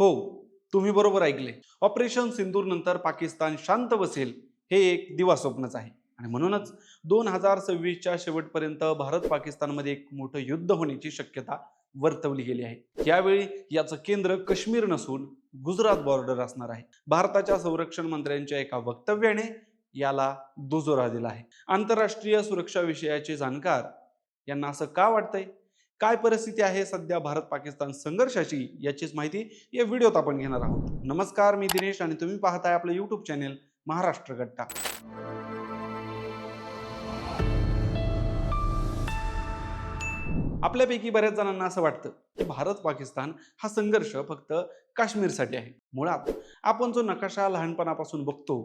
हो तुम्ही बरोबर ऐकले. ऑपरेशन सिंदूर नंतर पाकिस्तान शांत बसेल हे एक दिवा स्वप्नच आहे. आणि म्हणूनच दोन हजार सव्वीसच्या शेवटपर्यंत भारत पाकिस्तानमध्ये एक मोठं युद्ध होण्याची शक्यता वर्तवली गेली आहे. यावेळी याचं केंद्र काश्मीर नसून गुजरात बॉर्डर असणार आहे. भारताच्या संरक्षण मंत्र्यांच्या एका वक्तव्याने याला दुजोरा दिला आहे. आंतरराष्ट्रीय सुरक्षा विषयाचे जाणकार यांना असं का वाटतंय? काय परिस्थिती आहे सध्या भारत पाकिस्तान संघर्षाची याचीच माहिती या व्हिडिओत आपण घेणार आहोत. नमस्कार मी दिनेश आणि तुम्ही पाहताय आपलं युट्यूब चॅनेल महाराष्ट्र गट्टा. आपल्यापैकी बऱ्याच जणांना असं वाटतं की भारत पाकिस्तान हा संघर्ष फक्त काश्मीरसाठी आहे. मुळात आपण जो नकाशा लहानपणापासून बघतो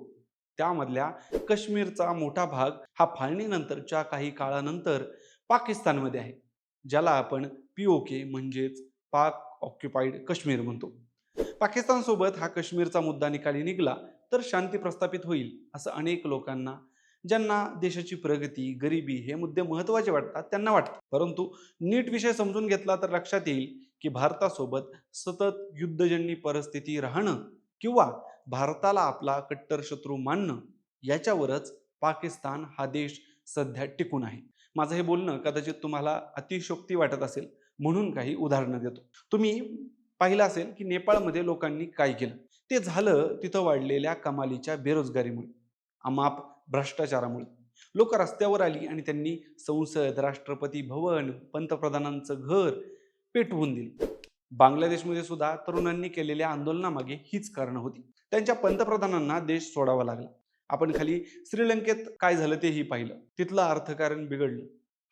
त्यामधल्या काश्मीरचा मोठा भाग हा फाळणीनंतरच्या काही काळानंतर पाकिस्तानमध्ये आहे. ज्याला आपण पी ओ के म्हणजेच पाक ऑक्युपाईड काश्मीर म्हणतो. पाकिस्तानसोबत हा काश्मीरचा मुद्दा निकाली निघाला तर शांती प्रस्थापित होईल असं अनेक लोकांना ज्यांना देशाची प्रगती गरिबी हे मुद्दे महत्त्वाचे वाटतात त्यांना वाटतं. परंतु नीट विषय समजून घेतला तर लक्षात येईल की भारतासोबत सतत युद्धजन्य परिस्थिती राहणं किंवा भारताला आपला कट्टर शत्रू मानणं याच्यावरच पाकिस्तान हा देश सध्या टिकून आहे. माझं हे बोलणं कदाचित तुम्हाला अतिशोक्ती वाटत असेल म्हणून काही उदाहरणं देतो. तुम्ही पाहिलं असेल की नेपाळमध्ये लोकांनी काय केलं? ते झालं तिथं वाढलेल्या कमालीच्या बेरोजगारीमुळे अमाप भ्रष्टाचारामुळे. लोक रस्त्यावर आली आणि त्यांनी संसद राष्ट्रपती भवन पंतप्रधानांचं घर पेटवून दिलं. बांगलादेशमध्ये सुद्धा तरुणांनी केलेल्या आंदोलनामागे हीच कारणं होती. त्यांच्या पंतप्रधानांना देश सोडावा लागला. आपण खाली श्रीलंकेत काय झालं तेही पाहिलं. तिथलं अर्थकारण बिघडलं.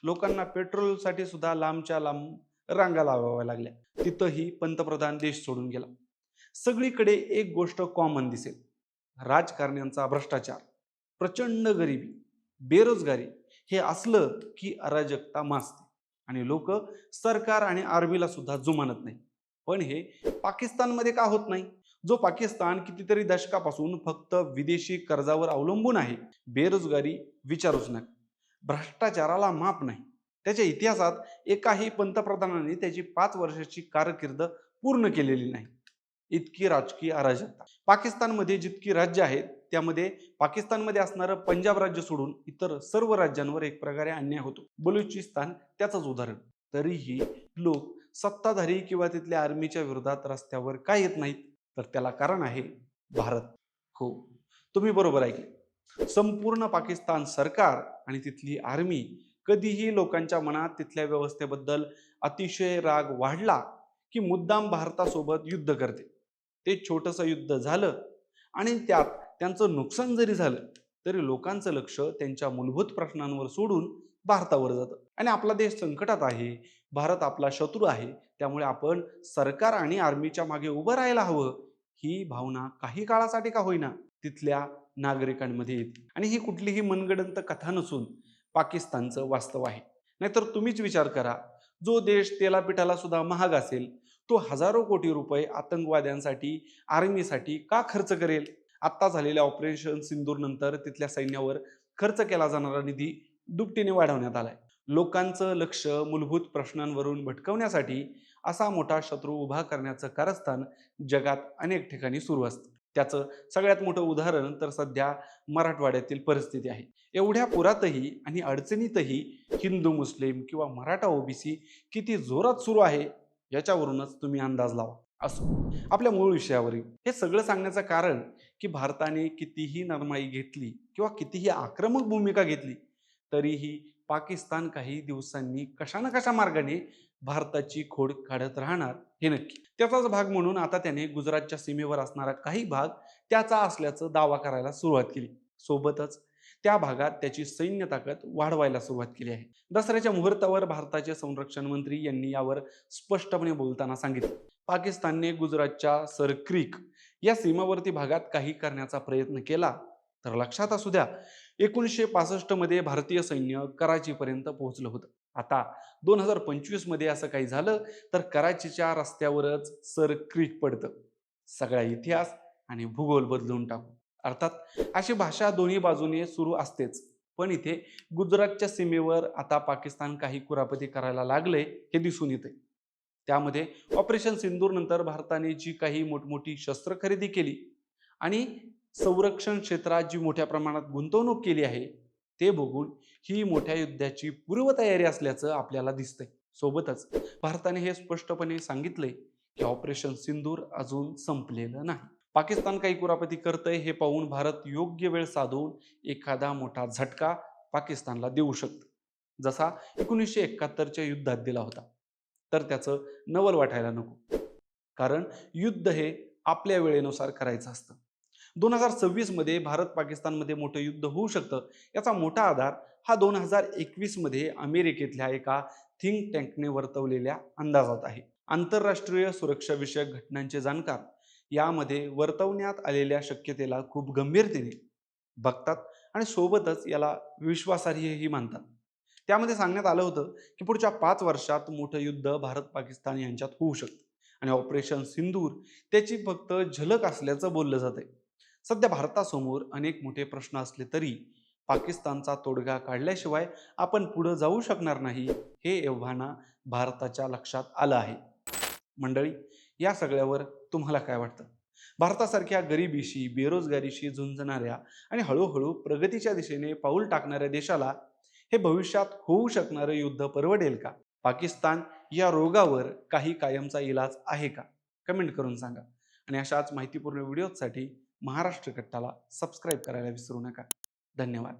लोकांना पेट्रोलसाठी सुद्धा लांबच्या लांब रांगा लावाव्या लागल्या. तिथंही पंतप्रधान देश सोडून गेला. सगळीकडे एक गोष्ट कॉमन दिसेल. राजकारण्यांचा भ्रष्टाचार प्रचंड गरिबी बेरोजगारी हे असलं की अराजकता मासते आणि लोक सरकार आणि आर्मीला सुद्धा जुमानत नाही. पण हे पाकिस्तानमध्ये का होत नाही? जो पाकिस्तान कितीतरी दशकापासून फक्त विदेशी कर्जावर अवलंबून आहे बेरोजगारी विचारूच नका. भ्रष्टाचाराला माप नाही. त्याच्या इतिहासात एकाही पंतप्रधानाने त्याची पाच वर्षाची कारकीर्द पूर्ण केलेली नाही. इतकी राजकीय अराजकता. पाकिस्तानमध्ये जितकी राज्य आहेत त्यामध्ये पाकिस्तानमध्ये असणारं पंजाब राज्य सोडून इतर सर्व राज्यांवर एक प्रकारे अन्याय होतो. बलुचिस्तान त्याचंच उदाहरण. तरीही लोक सत्ताधारी किंवा तिथल्या आर्मीच्या विरोधात रस्त्यावर काय येत नाहीत? तर त्याला कारण आहे भारत. हो. तुम्ही बरोबर ऐकले संपूर्ण पाकिस्तान सरकार आणि तिथली आर्मी कधीही लोकांच्या मनात तिथल्या व्यवस्थेबद्दल अतिशय राग वाढला की मुद्दाम भारतासोबत युद्ध करते. ते छोटंसं युद्ध झालं आणि त्यात त्यांचं नुकसान जरी झालं तरी लोकांचं लक्ष त्यांच्या मूलभूत प्रश्नांवर सोडून भारतावर जातं. आणि आपला देश संकटात आहे भारत आपला शत्रू आहे. त्यामुळे आपण सरकार आणि आर्मीच्या मागे उभं राहायला हवं. ही भावना काही काळासाठी का होईना तिथल्या नागरिकांमध्ये येते. आणि ही कुठलीही मनगडंत कथा नसून पाकिस्तानचं वास्तव आहे. नाहीतर तुम्हीच विचार करा जो देश तेलापिठाला सुद्धा महाग असेल तो हजारो कोटी रुपये आतंकवाद्यांसाठी आर्मीसाठी का खर्च करेल? आत्ता झालेल्या ऑपरेशन सिंदूर नंतर तिथल्या सैन्यावर खर्च केला जाणारा निधी दुपटीने वाढवण्यात आलाय. लोकांचं लक्ष मूलभूत प्रश्नांवरून भटकवण्यासाठी असा मोठा शत्रू उभा करण्याचं कारस्थान जगात अनेक ठिकाणी सुरू असतं. त्याचं सगळ्यात मोठं उदाहरण तर सध्या मराठवाड्यातील परिस्थिती आहे. एवढ्या पुरातही आणि अडचणीतही हिंदू मुस्लिम किंवा मराठा ओबीसी किती जोरात सुरू आहे याच्यावरूनच तुम्ही अंदाज लावा. असो आपल्या मूळ विषयावरील. हे सगळं सांगण्याचं कारण की भारताने कितीही नरमाई घेतली किंवा कितीही आक्रमक भूमिका घेतली तरीही पाकिस्तान काही दिवसांनी कशा ना कशा मार्गाने भारताची खोड काढत राहणार हे नक्की. त्याचाच भाग म्हणून आता त्याने गुजरातच्या सीमेवर असणारा काही भाग त्याचा असल्याचं दावा करायला सुरुवात केली. सोबतच त्या भागात त्याची सैन्य ताकद वाढवायला सुरुवात केली आहे. दसऱ्याच्या मुहूर्तावर भारताचे संरक्षण मंत्री यांनी यावर स्पष्टपणे बोलताना सांगितलं. पाकिस्तानने गुजरातच्या सरक्रीक या सीमावर्ती भागात काही करण्याचा प्रयत्न केला. तर लक्षात असू द्या एकोणीसशे पासष्टमध्ये भारतीय सैन्य कराचीपर्यंत पोहोचलं होतं. आता दोन हजार पंचवीसमध्ये असं काही झालं तर कराचीच्या रस्त्यावरच सर क्रीक पडतं. सगळा इतिहास आणि भूगोल बदलून टाकू. अर्थात अशी भाषा दोन्ही बाजूने सुरू असतेच. पण इथे गुजरातच्या सीमेवर आता पाकिस्तान काही कुरापती करायला लागले हे दिसून येते. त्यामध्ये ऑपरेशन सिंदूर नंतर भारताने जी काही मोठमोठी शस्त्र खरेदी केली आणि संरक्षण क्षेत्रात जी मोठ्या प्रमाणात गुंतवणूक केली आहे ते बघून ही मोठ्या युद्धाची पूर्वतयारी असल्याचं आपल्याला दिसतंय. सोबतच भारताने हे स्पष्टपणे सांगितलंय की ऑपरेशन सिंदूर अजून संपलेलं नाही. पाकिस्तान काही कुरापती करतंय हे पाहून भारत योग्य वेळ साधून एखादा मोठा झटका पाकिस्तानला देऊ शकतं. जसा एकोणीसशे एकाहत्तरच्या युद्धात दिला होता. तर त्याचं नवल वाटायला नको. कारण युद्ध हे आपल्या वेळेनुसार करायचं असतं. दोन हजार सव्वीसमध्ये भारत पाकिस्तानमध्ये मोठं युद्ध होऊ शकतं. याचा मोठा आधार हा दोन हजार एकवीसमध्ये अमेरिकेतल्या एका थिंक टँकने वर्तवलेल्या अंदाजात आहे. आंतरराष्ट्रीय सुरक्षाविषयक घटनांचे जाणकार यामध्ये वर्तवण्यात आलेल्या शक्यतेला खूप गंभीरतेने बघतात आणि सोबतच याला विश्वासार्हही मानतात. त्यामध्ये सांगण्यात आलं होतं की पुढच्या पाच वर्षात मोठं युद्ध भारत पाकिस्तान यांच्यात होऊ शकतं. आणि ऑपरेशन सिंदूर त्याची फक्त झलक असल्याचं बोललं जातंय. सध्या भारतासमोर अनेक मोठे प्रश्न असले तरी पाकिस्तानचा तोडगा काढल्याशिवाय आपण पुढं जाऊ शकणार नाही हे एव्हाना भारताच्या लक्षात आलं आहे. मंडळी या सगळ्यावर तुम्हाला काय वाटतं? भारतासारख्या गरिबीशी बेरोजगारीशी झुंजणाऱ्या आणि हळूहळू प्रगतीच्या दिशेने पाऊल टाकणाऱ्या देशाला हे भविष्यात होऊ शकणारं युद्ध परवडेल का? पाकिस्तान या रोगावर काही कायमचा इलाज आहे का? कमेंट करून सांगा. आणि अशाच माहितीपूर्ण व्हिडिओसाठी महाराष्ट्र कट्टाला सबस्क्राईब करायला विसरू नका. धन्यवाद.